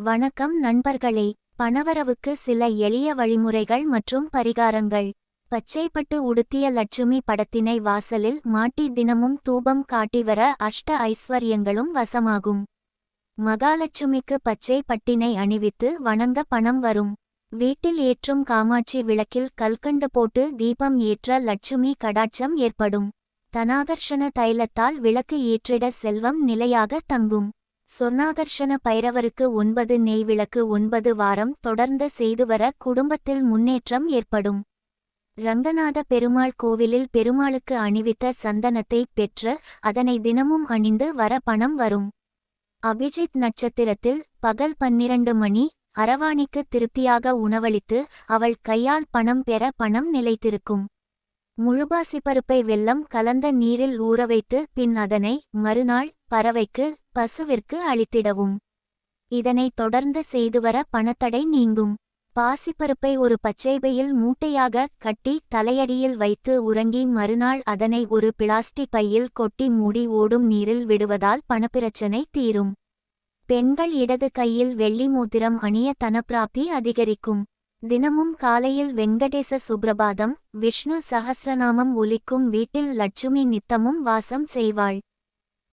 வணக்கம் நண்பர்களே. பணவரவுக்கு சில எளிய வழிமுறைகள் மற்றும் பரிகாரங்கள். பச்சைப்பட்டு உடுத்திய லட்சுமி படத்தினை வாசலில் மாட்டி தினமும் தூபம் காட்டி வர அஷ்ட ஐஸ்வர்யங்களும் வசமாகும். மகாலட்சுமிக்கு பச்சை பட்டினை அணிவித்து வணங்க பணம் வரும். வீட்டில் ஏற்றும் காமாட்சி விளக்கில் கல்கண்டு போட்டு தீபம் ஏற்ற லட்சுமி கடாட்சம் ஏற்படும். தனாகர்ஷண தைலத்தால் விளக்கு ஏற்றிட செல்வம் நிலையாக தங்கும். சொர்ணாகர்ஷண பைரவருக்கு ஒன்பது நெய் விளக்கு ஒன்பது வாரம் தொடர்ந்து செய்து வர குடும்பத்தில் முன்னேற்றம் ஏற்படும். ரங்கநாத பெருமாள் கோவிலில் பெருமாளுக்கு அணிவித்த சந்தனத்தை பெற்று அதனை தினமும் அணிந்து வர பணம் வரும். அபிஜித் நட்சத்திரத்தில் பகல் பன்னிரண்டு மணி அரவாணிக்கு திருப்தியாக உணவளித்து அவள் கையால் பணம் பெற பணம் நிலைத்திருக்கும். முழுபாசி பருப்பை கலந்த நீரில் ஊறவைத்து பின் அதனை மறுநாள் பறவைக்கு பசுவிற்கு அளித்திடவும். இதனைத் தொடர்ந்து செய்துவர பணத்தடை நீங்கும். பாசிப்பருப்பை ஒரு பச்சைபையில் மூட்டையாக கட்டி தலையடியில் வைத்து உறங்கி மறுநாள் அதனை ஒரு பிளாஸ்டிக் பையில் கொட்டி மூடி ஓடும் நீரில் விடுவதால் பணப்பிரச்சனை தீரும். பெண்கள் இடது கையில் வெள்ளி மோதிரம் அணிய தனப்பிராப்தி அதிகரிக்கும். தினமும் காலையில் வெங்கடேச சுப்ரபாதம் விஷ்ணு சஹஸ்ரநாமம் ஒலிக்கும் வீட்டில் லட்சுமி நித்தமும் வாசம் செய்வாள்.